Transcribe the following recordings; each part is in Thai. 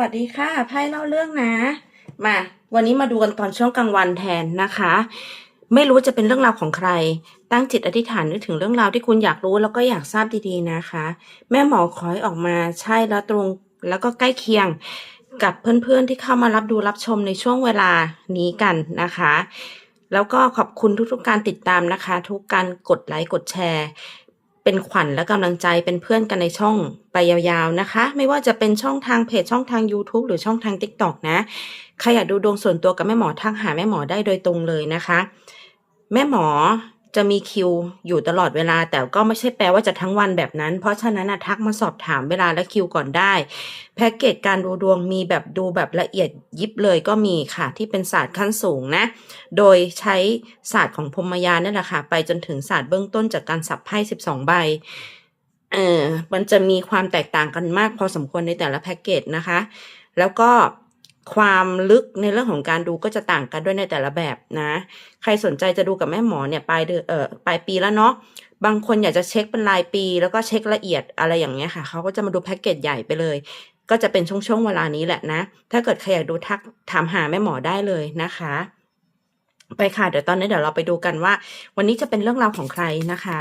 วัสดีค่ะไพ่เล่าเรื่องนะ มา วันนี้มาดูกันตอนช่วงกลางวันแทนนะคะ ไม่รู้จะเป็นเรื่องราวของใคร ตั้งจิตอธิษฐานนึกถึงเรื่องราวที่คุณอยากรู้แล้วก็อยากทราบดีๆนะคะ แม่หมอขอให้ออกมาใช่แล้วตรงแล้วก็ใกล้เคียงกับเพื่อนๆที่เข้ามารับดูรับชมในช่วงเวลานี้กันนะคะ แล้วก็ขอบคุณทุกๆการติดตามนะคะ ทุกการกดไลค์กดแชร์ เป็นขวัญและกำลังใจเป็นเพื่อนกันในช่องไปยาวๆนะคะ ไม่ว่าจะเป็นช่องทางเพจช่องทาง YouTube หรือช่องทาง TikTok นะ ใครอยากดูดวงส่วนตัวกับแม่หมอทักหาแม่หมอได้โดยตรงเลยนะคะ แม่หมอ จะมีคิวอยู่ตลอดเวลา แต่ก็ไม่ใช่แปลว่าจะทั้งวันแบบนั้น เพราะฉะนั้นทักมาสอบถามเวลาและคิวก่อนได้ แพ็กเกจการดูดวงมีแบบดูแบบละเอียดยิบเลยก็มีค่ะ ที่เป็นศาสตร์ขั้นสูงนะ โดยใช้ศาสตร์ของพรมยานนั่แหละค่ะ ไปจนถึงศาสตร์เบื้องต้นจากการสับไพ่สิบสองใบเออมันจะมีความแตกต่างกันมากพอสมควรในแต่ละแพ็กเกจนะคะ แล้วก็ ความลึกในเรื่องของการดูก็จะต่างกันด้วยในแต่ละแบบนะ ใครสนใจจะดูกับแม่หมอเนี่ยปลายเดือนเอ่อปลายปีแล้วเนาะบางคนอยากจะเช็คเป็นรายปี แล้วก็เช็คละเอียดอะไรอย่างเงี้ยค่ะเขาก็จะมาดูแพ็กเกจใหญ่ไปเลย ก็จะเป็นช่วงๆเวลานี้แหละนะ ถ้าเกิดใครอยากดูทักถามหาแม่หมอได้เลยนะคะ ไปค่ะเดี๋ยวตอนนี้เดี๋ยวเราไปดูกันว่า วันนี้จะเป็นเรื่องราวของใครนะคะ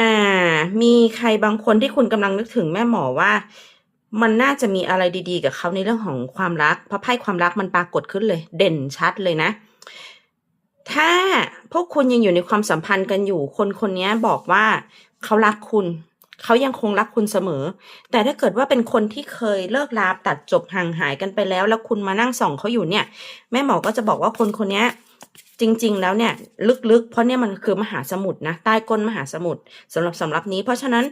อ่า มีใครบางคนที่คุณกำลังนึกถึงแม่หมอว่า มันน่าจะมีอะไรดีๆ กับเขาในเรื่องของความรัก เพราะไพ่ความรักมันปรากฏขึ้นเลย เด่นชัดเลยนะ ถ้าพวกคุณยังอยู่ในความสัมพันธ์กันอยู่ คนคนนี้บอกว่าเขารักคุณ เขายังคงรักคุณเสมอ แต่ถ้าเกิดว่าเป็นคนที่เคยเลิกลาตัดจบห่างหายกันไปแล้ว แล้วคุณมานั่งส่องเขาอยู่เนี่ย แม่หมอก็จะบอกว่าคนคนนี้ จริง ๆ แล้วเนี่ยลึกๆ เพราะเนี่ยมันคือมหาสมุทรนะใต้ก้นมหาสมุทรสำหรับสำหรับนี้ เพราะฉะนั้น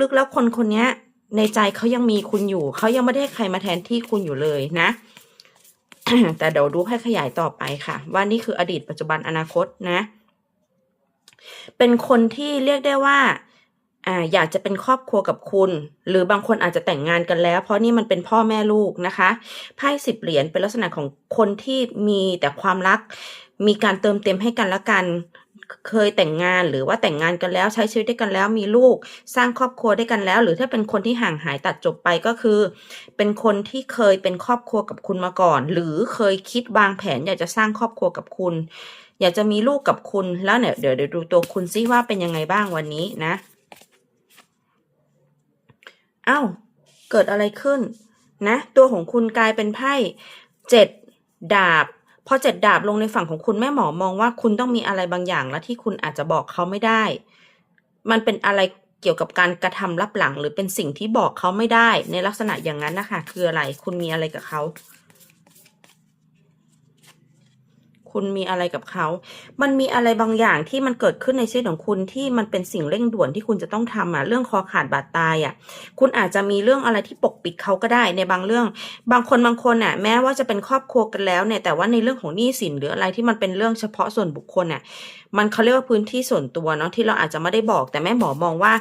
ลึกๆ แล้วคนคนนี้ในใจเขายังมีคุณอยู่ เขายังไม่ได้ใครมาแทนที่คุณอยู่เลยนะ แต่เดี๋ยวดูให้ขยายต่อไปค่ะ ว่านี่คืออดีตปัจจุบันอนาคตนะ เป็นคนที่เรียกได้ว่า อ่าอยากจะเป็นครอบครัวกับคุณ หรือบางคนอาจจะแต่งงานกันแล้ว เพราะนี่มันเป็นพ่อแม่ลูกนะคะไพ่สิบเหรียญเป็นลักษณะของคนที่มีแต่ความรัก มีการเติมเต็มให้กันและกัน เคยแต่งงานหรือว่าแต่งงานกันแล้วใช้ชีวิตด้วยกันแล้วมีลูก สร้างครอบครัวด้วยกันแล้ว หรือถ้าเป็นคนที่ห่างหายตัดจบไปก็คือ เป็นคนที่เคยเป็นครอบครัวกับคุณมาก่อน หรือเคยคิดวางแผน อยากจะสร้างครอบครัวกับคุณ อยากจะมีลูกกับคุณแล้วเนี่ยเดี๋ยวเดี๋ยวดูตัวคุณซิว่าเป็นยังไงบ้างวันนี้นะ อ้าวเกิดอะไรขึ้นนะ ตัวของคุณกลายเป็นไพ่เจ็ดดาบพอเจ็ดดาบลงในฝั่งของคุณแม่หมอมองว่าคุณต้องมีอะไรบางอย่างแล้วที่คุณอาจจะบอกเขาไม่ได้ มันเป็นอะไรเกี่ยวกับการกระทำรับหลัง หรือเป็นสิ่งที่บอกเขาไม่ได้ ในลักษณะอย่างนั้นนะคะคืออะไร คุณมีอะไรกับเขา คุณมีอะไรกับเขา มันมีอะไรบางอย่างที่มันเกิดขึ้นในชีวิตของคุณที่มันเป็นสิ่งเร่งด่วนที่คุณจะต้องทำอะ เรื่องคอขาดบาดตายอะ คุณอาจจะมีเรื่องอะไรที่ปกปิดเขาก็ได้ในบางเรื่อง บางคนบางคนอะ แม้ว่าจะเป็นครอบครัวกันแล้วเนี่ย แต่ว่าในเรื่องของหนี้สินหรืออะไรที่มันเป็นเรื่องเฉพาะส่วนบุคคลอะ มันเขาเรียกว่าพื้นที่ส่วนตัวเนาะที่เราอาจจะไม่ได้บอก แต่แม่หมอมองว่า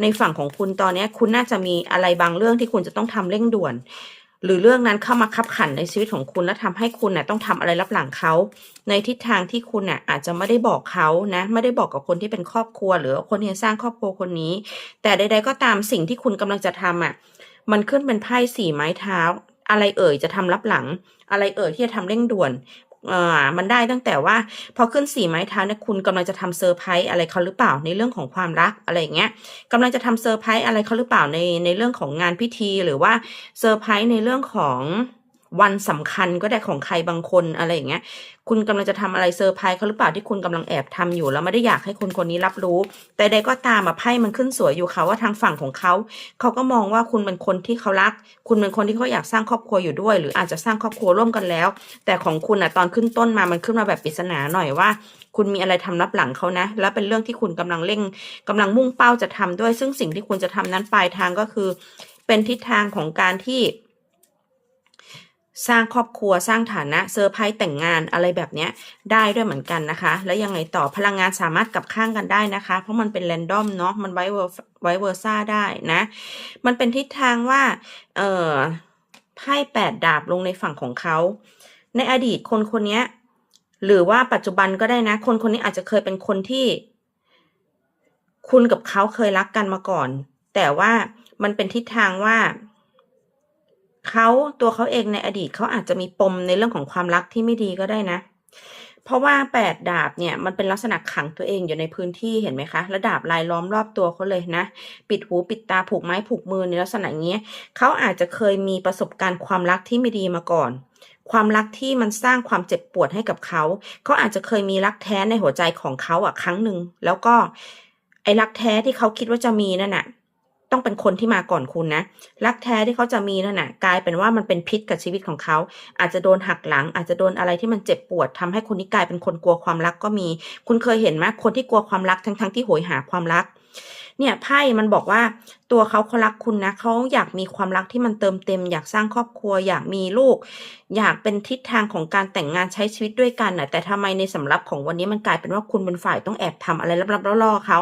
ในฝั่งของคุณตอนนี้คุณน่าจะมีอะไรบางเรื่องที่คุณจะต้องทำเร่งด่วน หรือเรื่องนั้นเข้ามาคับขันในชีวิตของคุณ และทำให้คุณน่ะต้องทำอะไรรับหลังเขา ในทิศทางที่คุณน่ะอาจจะไม่ได้บอกเขานะไม่ได้บอกกับคนที่เป็นครอบครัว หรือคนที่สร้างครอบครัวคนนี้ แต่ใด ๆ ก็ตามสิ่งที่คุณกำลังจะทำอะมันขึ้นเป็นไพ่สี่ไม้เท้า อะไรเอ่ยจะทำรับหลัง อะไรเอ่ยที่จะทำเร่งด่วน อ่ามันได้ตั้งแต่ว่า พอขึ้นสี่ไม้เท้าเนี่ยคุณกำลังจะทำเซอร์ไพรส์อะไรเขาหรือเปล่าในเรื่องของความรักอะไรอย่างเงี้ยกำลังจะทำเซอร์ไพรส์อะไรเขาหรือเปล่าในในเรื่องของงานพิธีหรือว่าเซอร์ไพรส์ในเรื่องของ วันสำคัญก็ได้ของใครบางคนอะไรอย่างเงี้ย คุณกำลังจะทำอะไรเซอร์ไพรส์เขาหรือเปล่าที่คุณกำลังแอบทำอยู่แล้วไม่ได้อยากให้คนคนนี้รับรู้ แต่ใดก็ตามอะไพ่มันขึ้นสวยอยู่ค่ะว่าทางฝั่งของเขาเขาก็มองว่าคุณเป็นคนที่เขารัก คุณเป็นคนที่เขาอยากสร้างครอบครัวอยู่ด้วย หรืออาจจะสร้างครอบครัวร่วมกันแล้ว แต่ของคุณอะตอนขึ้นต้นมามันขึ้นมาแบบปริศนาหน่อยว่าคุณมีอะไรทำรับหลังเขานะ แล้วเป็นเรื่องที่คุณกำลังเร่งกำลังมุ่งเป้าจะทำด้วย ซึ่งสิ่งที่คุณจะทำนั้นปลายทางก็คือ เป็นทิศทางของการที่ สร้างครอบครัวสร้างฐานะเซอร์ไพรส์แต่งงานอะไรแบบเนี้ยได้ด้วยเหมือนกันนะคะ แล้วยังไงต่อพลังงานสามารถกลับข้างกันได้นะคะ เพราะมันเป็นแรนดอมเนาะมันไวเวอร์ไวเวอร์ซ่าได้นะ มันเป็นทิศทางว่าเอ่อไพ่แปดดาบลงในฝั่งของเขา ในอดีตคนคนนี้หรือว่าปัจจุบันก็ได้นะ คนคนนี้อาจจะเคยเป็นคนที่ คุณกับเขาเคยรักกันมาก่อน แต่ว่ามันเป็นทิศทางว่า เขาตัวเขาเองในอดีตเขาอาจจะมีปมในเรื่องของความรักที่ไม่ดีก็ได้นะ เพราะว่าแปดดาบเนี่ยมันเป็นลักษณะขังตัวเองอยู่ในพื้นที่เห็นไหมคะแล้วดาบลายล้อมรอบตัวเขาเลยนะ ปิดหูปิดตาผูกไม้ผูกมือในลักษณะอย่างเงี้ยเขาอาจจะเคยมีประสบการณ์ความรักที่ไม่ดีมาก่อนความรักที่มันสร้างความเจ็บปวดให้กับเขา เขาอาจจะเคยมีรักแท้ในหัวใจของเขาอะครั้งหนึ่ง แล้วก็ไอ้รักแท้ที่เขาคิดว่าจะมีนั่นน่ะ ต้องเป็นคนที่มาก่อนคุณนะ รักแท้ที่เขาจะมีนั่นน่ะกลายเป็นว่ามันเป็นพิษกับชีวิตของเขา อาจจะโดนหักหลัง อาจจะโดนอะไรที่มันเจ็บปวดทำให้คนนี้กลายเป็นคนกลัวความรักก็มี คุณเคยเห็นไหมคนที่กลัวความรักทั้งๆที่โหยหาความรัก เนี่ยไพ่มันบอกว่าตัวเขาเขารักคุณนะเขาอยากมีความรักที่มันเติมเต็ม อยากสร้างครอบครัว อยากมีลูก อยากเป็นทิศทางของการแต่งงานใช้ชีวิตด้วยกันน่ะแต่ทำไมในสำรับของวันนี้มันกลายเป็นว่าคุณเป็นฝ่ายต้องแอบทำอะไรลับๆล่อๆเขา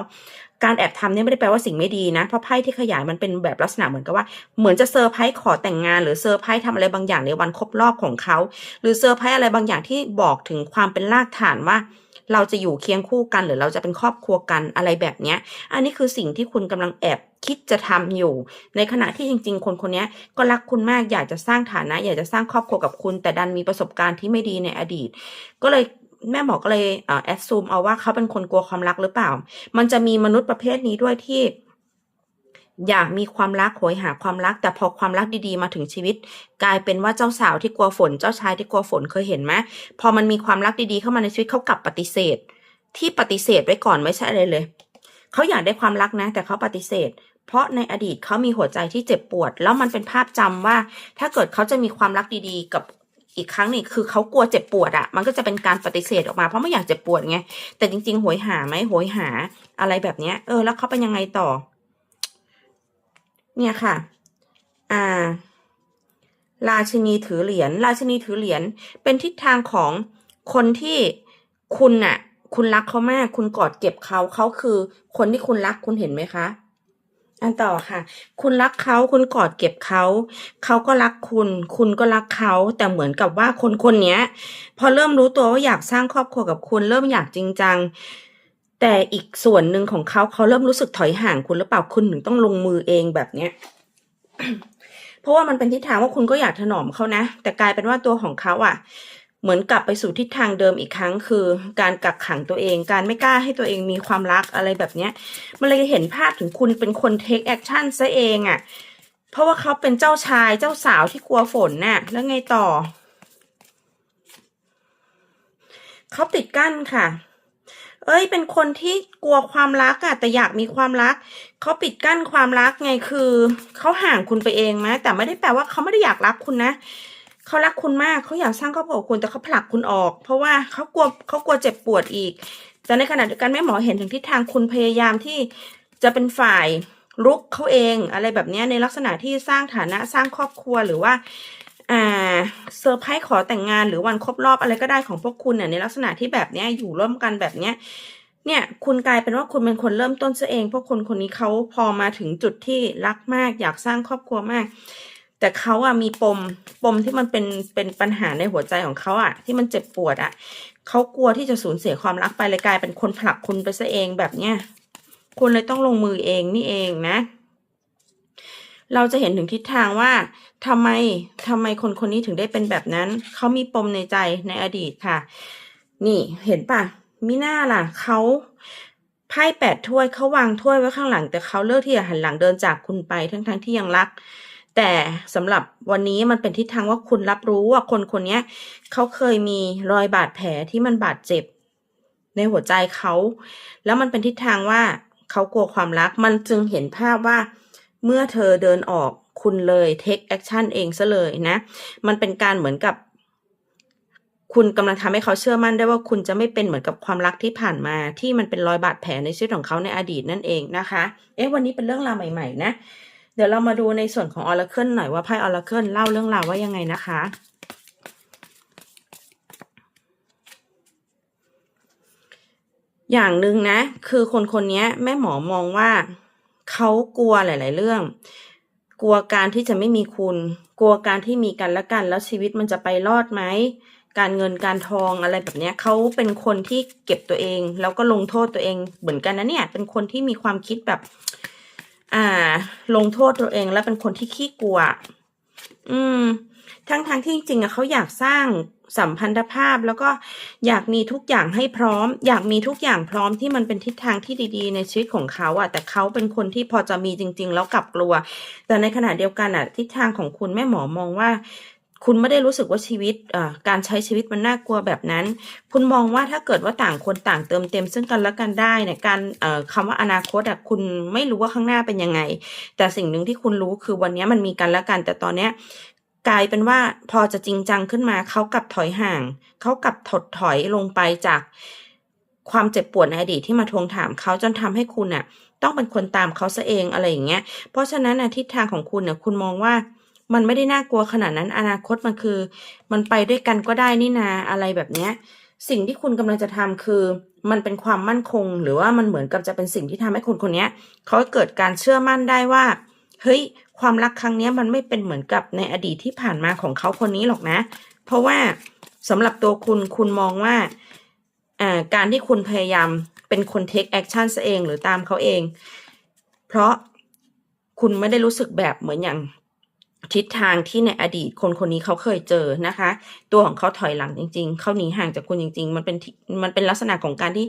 การแอบทำเนี่ยไม่ได้แปลว่าสิ่งไม่ดีนะ เพราะไพ่ที่ขยายมันเป็นแบบลักษณะเหมือนกับว่า เหมือนจะเซอร์ไพรส์ขอแต่งงาน หรือเซอร์ไพรส์ทำอะไรบางอย่างในวันครบรอบของเขา หรือเซอร์ไพรส์อะไรบางอย่างที่บอกถึงความเป็นรากฐานว่า เราจะอยู่เคียงคู่กัน หรือเราจะเป็นครอบครัวกันอะไรแบบเนี้ย อันนี้คือสิ่งที่คุณกำลังแอบคิดจะทำอยู่ ในขณะที่จริง ๆ คนคนนี้ก็รักคุณมากอยากจะสร้างฐานะ อยากจะสร้างครอบครัวกับคุณ แต่ดันมีประสบการณ์ที่ไม่ดีในอดีต ก็เลย แม่หมอก็เลยแอดซูมเอาว่าเขาเป็นคนกลัวความรักหรือเปล่า มันจะมีมนุษย์ประเภทนี้ด้วยที่อยากมีความรักโหยหาความรัก แต่พอความรักดีๆมาถึงชีวิต กลายเป็นว่าเจ้าสาวที่กลัวฝน เจ้าชายที่กลัวฝนเคยเห็นไหมพอมันมีความรักดีๆเข้ามาในชีวิตเขากลับปฏิเสธ ที่ปฏิเสธไว้ก่อนไม่ใช่อะไรเลยเขาอยากได้ความรักนะ แต่เขาปฏิเสธ เพราะในอดีตเขามีหัวใจที่เจ็บปวด แล้วมันเป็นภาพจำว่า ถ้าเกิดเขาจะมีความรักดีๆ กับ อีกครั้งนึ่คือเขากลัวเจ็บปวดอะ่ะมันก็จะเป็นการปฏิเสธออกมาเพราะไม่อยากเจ็บปวดไงแต่จริงๆโหยหาไหมโหยหาอะไรแบบเนี้ย เออ แล้วเขาเป็นยังไงต่อ เนี่ยค่ะ อ่า ราชินีถือเหรียญราชินีถือเหรียญเป็นทิศทางของคนที่คุณน่ะ คุณรักเขามาก คุณกอดเก็บเขาเขาคือคนที่คุณรักคุณเห็นไหมคะ อันต่อค่ะ คุณรักเขาคุณกอดเก็บเขา เขาก็รักคุณ คุณก็รักเขา แต่เหมือนกับว่าคนคนนี้พอเริ่มรู้ตัวว่าอยากสร้างครอบครัวกับคุณ เริ่มอยากจริงจัง แต่อีกส่วนหนึ่งของเขาเขาเริ่มรู้สึกถอยห่างคุณหรือเปล่าคุณถึงต้องลงมือเองแบบเนี้ยเพราะว่ามันเป็นทิศทางว่าคุณก็อยากถนอมเขานะ แต่กลายเป็นว่าตัวของเขาอะ เหมือนกลับไปสู่ทิศทางเดิมอีกครั้ง คือ การกักขังตัวเอง การไม่กล้าให้ตัวเองมีความรักอะไรแบบเนี้ย มันเลยเห็นภาพถึงคุณเป็นคนเทคแอคชั่นซะเองอะ่ะ เพราะว่าเขาเป็นเจ้าชายเจ้าสาวที่กลัวฝนน่ะ แล้วไงต่อ เขาติดกั้นค่ะเอ้ย เป็นคนที่กลัวความรักอะแต่อยากมีความรัก เขาปิดกั้นความรักไงคือ เขาห่างคุณไปเองไหมแต่ไม่ได้แปลว่าเขาไม่ได้อยากรักคุณนะ เขารักคุณมากเขาอยากสร้างครอบครัวคุณแต่เขาผลักคุณออก เพราะว่าเขากลัวเขากลัวเจ็บปวดอีก แต่ในขณะเดียวกันแม่หมอเห็นถึงทิศทางคุณพยายามที่จะเป็นฝ่ายรุกเขาเองอะไรแบบนี้ในลักษณะที่สร้างฐานะสร้างครอบครัวหรือว่าอ่าเซอร์ไพรส์ขอแต่งงานหรือวันครบรอบอะไรก็ได้ของพวกคุณเนี่ยในลักษณะที่แบบนี้อยู่ร่วมกันแบบนี้เนี่ยคุณกลายเป็นว่าคุณเป็นคนเริ่มต้นซะเองพราะคนคนนี้เขาพอมาถึงจุดที่รักมาก อยากสร้างครอบครัวมาก แต่เขาอะมีปมปมที่มันเป็นเป็นปัญหาในหัวใจของเขาอะที่มันเจ็บปวดอะเขากลัวที่จะสูญเสียความรักไปเลยกลายเป็นคนผลักคุณไปซะเองแบบเนี้ยคุณเลยต้องลงมือเองนี่เองนะ เราจะเห็นถึงทิศทางว่าทำไมทำไมคนคนนี้ถึงได้เป็นแบบนั้น เขามีปมในใจในอดีตค่ะ นี่เห็นปะมิน่าล่ะเขาไพ่แปดถ้วยเขาวางถ้วยไว้ข้างหลัง แต่เขาเลือกที่จะหันหลังเดินจากคุณไปทั้งทั้งที่ยังรัก แต่สำหรับวันนี้มันเป็นทิศทางว่าคุณรับรู้ว่าคนคนนี้เขาเคยมีรอยบาดแผลที่มันบาดเจ็บ ในหัวใจเขา แล้วมันเป็นทิศทางว่าเขากลัวความรัก มันจึงเห็นภาพว่า เมื่อเธอเดินออกคุณเลยเทคแอคชั่นเองซะเลยนะ มันเป็นการเหมือนกับ คุณกำลังทำให้เขาเชื่อมั่นได้ว่าคุณจะไม่เป็นเหมือนกับความรักที่ผ่านมาที่มันเป็นรอยบาดแผลในชีวิตของเขาในอดีตนั่นเองนะคะ เอ๊ะวันนี้เป็นเรื่องราวใหม่ ๆ นะ เดี๋ยวเรามาดูในส่วนของ Oracle หน่อยว่าไพ่ Oracle เล่าเรื่องราวว่ายังไงนะคะ อย่างหนึ่งนะ คือคนคนนี้แม่หมอมองว่าเขากลัวหลาย ๆ เรื่อง กลัวการที่จะไม่มีคุณ กลัวการที่มีกันและกัน แล้วชีวิตมันจะไปรอดไหมการเงินการทองอะไรแบบนี้เขาเป็นคนที่เก็บตัวเอง แล้วก็ลงโทษตัวเองเหมือนกันนะเนี่ย เป็นคนที่มีความคิดแบบ อ่า ลงโทษตัวเองและเป็นคนที่ขี้กลัว อืม ทั้งทางที่จริงๆอะเขาอยากสร้างสัมพันธภาพแล้วก็อยากมีทุกอย่างให้พร้อม อยากมีทุกอย่างพร้อมที่มันเป็นทิศทางที่ดีๆ ในชีวิตของเขาอะแต่เขาเป็นคนที่พอจะมีจริง ๆ แล้วกลับกลัว แต่ในขณะเดียวกันอะทิศทางของคุณแม่หมอมองว่า คุณไม่ได้รู้สึกว่าชีวิตอ่าการใช้ชีวิตมันน่ากลัวแบบนั้น คุณมองว่าถ้าเกิดว่าต่างคนต่างเติมเต็มซึ่งกันและกันได้เนี่ยการเอ่อคำว่าอนาคตอะคุณไม่รู้ว่าข้างหน้าเป็นยังไง แต่สิ่งหนึ่งที่คุณรู้คือวันนี้มันมีกันและกัน แต่ตอนเนี้ยกลายเป็นว่าพอจะจริงจังขึ้นมาเขากลับถอยห่าง เขากลับถดถอยลงไปจากความเจ็บปวดในอดีตที่มาทวงถามเขาจนทำให้คุณน่ะต้องเป็นคนตามเขาซะเองอะไรอย่างเงี้ย เพราะฉะนั้นนะทิศทางของคุณเนี่ยคุณมองว่า มันไม่ได้น่ากลัวขนาดนั้นอนาคตมันคือ มันไปด้วยกันก็ได้นี่นาอะไรแบบเนี้ย สิ่งที่คุณกำลังจะทำคือ มันเป็นความมั่นคง หรือว่ามันเหมือนกับจะเป็นสิ่งที่ทำให้คนคนนี้ยเขาเกิดการเชื่อมั่นได้ว่า เฮ้ย ความรักครั้งนี้มันไม่เป็นเหมือนกับในอดีตที่ผ่านมาของเขาคนนี้หรอกนะ เพราะว่าสำหรับตัวคุณคุณมองว่าการที่คุณพยายามเป็นคน take action ซะเองหรือตามเขาเอง เพราะคุณไม่ได้รู้สึกแบบเหมือนอย่าง ทิศทางที่ในอดีตคนคนนี้เขาเคยเจอนะคะ ตัวของเขาถอยหลังจริง ๆ เขาหนีห่างจากคุณจริง ๆ มันเป็นที่มันเป็นลักษณะของการที่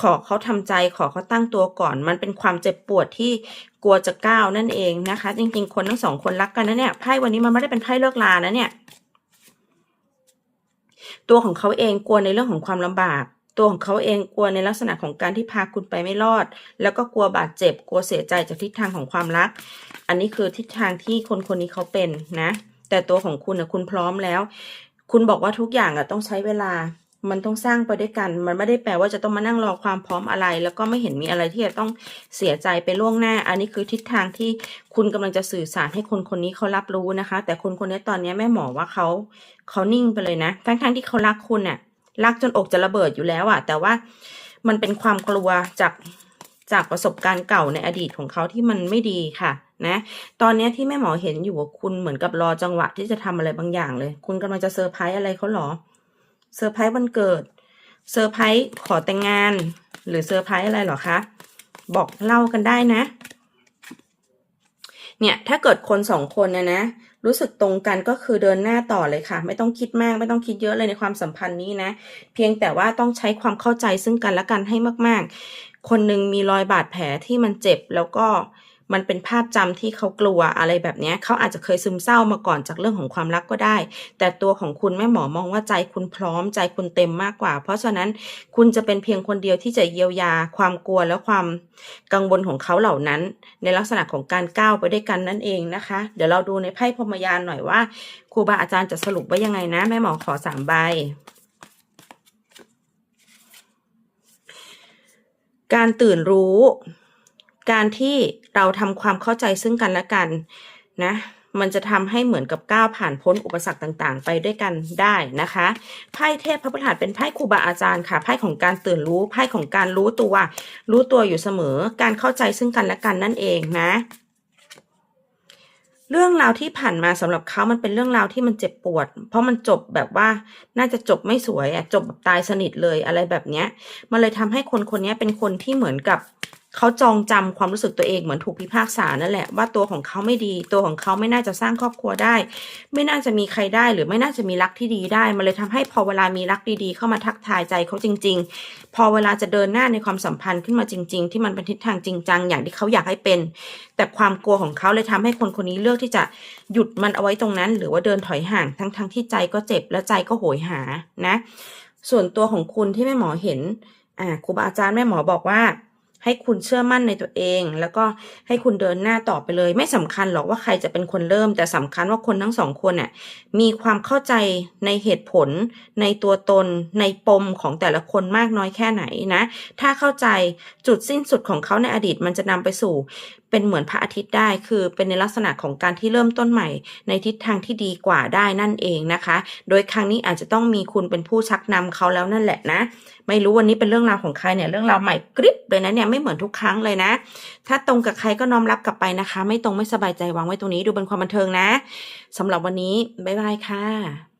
ขอเขาทำใจขอเขาตั้งตัวก่อน มันเป็นความเจ็บปวดที่กลัวจะก้าวนั่นเองนะคะ จริง ๆ คนทั้งสองคนรักกันนะเนี่ยไพ่วันนี้มันไม่ได้เป็นไพ่เลิกลานะเนี่ย ตัวของเขาเองกลัวในเรื่องของความลำบาก ตัวของเขาเองกลัวในลักษณะของการที่พาคุณไปไม่รอด แล้วก็กลัวบาดเจ็บ กลัวเสียใจจากทิศทางของความรัก อันนี้คือทิศทางที่คนคนนี้เขาเป็นนะ แต่ตัวของคุณนะคุณพร้อมแล้ว คุณบอกว่าทุกอย่างอะต้องใช้เวลา มันต้องสร้างไปด้วยกัน มันไม่ได้แปลว่าจะต้องมานั่งรอความพร้อมอะไร แล้วก็ไม่เห็นมีอะไรที่จะต้องเสียใจไปล่วงหน้า อันนี้คือทิศทางที่คุณกำลังจะสื่อสารให้คนคนนี้เขารับรู้นะคะ แต่คนคนนี้ตอนนี้แม่หมอว่าเขาเขานิ่งไปเลยนะ ทั้งๆที่เขารักคุณน่ะ รักจนอกจะระเบิดอยู่แล้วอะแต่ว่ามันเป็นความกลัวจากจากประสบการณ์เก่าในอดีตของเขาที่มันไม่ดีค่ะนะตอนนี้ที่แม่หมอเห็นอยู่ว่าคุณเหมือนกับรอจังหวะที่จะทำอะไรบางอย่างเลย คุณกำลังจะเซอร์ไพรส์อะไรเขาหรอเซอร์ไพรส์วันเกิดเซอร์ไพรส์ขอแต่งงาน หรือเซอร์ไพรส์อะไรหรอคะบอกเล่ากันได้นะ เนี่ยถ้าเกิดคนสองคนเนี่ยนะรู้สึกตรงกันก็คือเดินหน้าต่อเลยค่ะ ไม่ต้องคิดมากไม่ต้องคิดเยอะเลยในความสัมพันธ์นี้นะ เพียงแต่ว่าต้องใช้ความเข้าใจซึ่งกันและกันให้มาก ๆ คนหนึ่งมีรอยบาดแผลที่มันเจ็บแล้วก็ มันเป็นภาพจำที่เขากลัวอะไรแบบนี้เขาอาจจะเคยซึมเศร้ามาก่อนจากเรื่องของความรักก็ได้ แต่ตัวของคุณแม่หมอมองว่าใจคุณพร้อมใจคุณเต็มมากกว่า เพราะฉะนั้นคุณจะเป็นเพียงคนเดียวที่จะเยียวยาความกลัวและความกังวลของเขาเหล่านั้น ในลักษณะของการก้าวไปด้วยกันนั่นเองนะคะ เดี๋ยวเราดูในไพ่พมยานหน่อยว่าครูบาอาจารย์จะสรุปว่ายังไงนะ แม่หมอขอสามใบการตื่นรู้ การที่เราทำความเข้าใจซึ่งกันและกันนะมันจะทำให้เหมือนกับก้าวผ่านพ้นอุปสรรคต่างๆ ไปด้วยกันได้นะคะ ไพ่เทพพระประธานเป็นไพ่ครูบาอาจารย์ค่ะ ไพ่ของการตื่นรู้ ไพ่ของการรู้ตัว รู้ตัวอยู่เสมอ การเข้าใจซึ่งกันและกันนั่นเองนะ เรื่องราวที่ผ่านมาสำหรับเขามันเป็นเรื่องราวที่มันเจ็บปวด เพราะมันจบแบบว่า น่าจะจบไม่สวยอะจบแบบตายสนิทเลยอะไรแบบเนี้ย มันเลยทำให้คนคนนี้เป็นคนที่เหมือนกับ เขาจองจำความรู้สึกตัวเองเหมือนถูกพิพากษานั่นแหละว่าตัวของเขาไม่ดี ตัวของเขาไม่น่าจะสร้างครอบครัวได้ ไม่น่าจะมีใครได้หรือไม่น่าจะมีรักที่ดีได้ มันเลยทำให้พอเวลามีรักดีๆ เข้ามาทักทายใจเขาจริง ๆ พอเวลาจะเดินหน้าในความสัมพันธ์ขึ้นมาจริง ๆ ที่มันเป็นทิศทางจริงจังอย่างที่เขาอยากให้เป็น แต่ความกลัวของเขาเลยทำให้คนคนนี้เลือกที่จะหยุดมันเอาไว้ตรงนั้น หรือว่าเดินถอยห่างทั้งๆที่ใจก็เจ็บและใจก็โหยหานะ ส่วนตัวของคุณที่แม่หมอเห็นอ่าครูบาอาจารย์แม่หมอบอกว่า ให้คุณเชื่อมั่นในตัวเอง แล้วก็ให้คุณเดินหน้าต่อไปเลย ไม่สำคัญหรอกว่าใครจะเป็นคนเริ่ม แต่สำคัญว่าคนทั้งสองคนน่ะมีความเข้าใจในเหตุผล ในตัวตน ในปมของแต่ละคนมากน้อยแค่ไหนนะ ถ้าเข้าใจจุดสิ้นสุดของเขาในอดีตมันจะนำไปสู่ เป็นเหมือนพระอาทิตย์ได้ คือเป็นในลักษณะของการที่เริ่มต้นใหม่ ในทิศทางที่ดีกว่าได้นั่นเองนะคะ โดยครั้งนี้อาจจะต้องมีคุณเป็นผู้ชักนำเขาแล้วนั่นแหละนะ ไม่รู้วันนี้เป็นเรื่องราวของใครเนี่ยเรื่องราวใหม่กริบเลยนะเนี่ยไม่เหมือนทุกครั้งเลยนะ ถ้าตรงกับใครก็น้อมรับกลับไปนะคะ ไม่ตรงไม่สบายใจวางไว้ตรงนี้ดูเป็นความบันเทิงนะสำหรับวันนี้บ๊ายบายค่ะ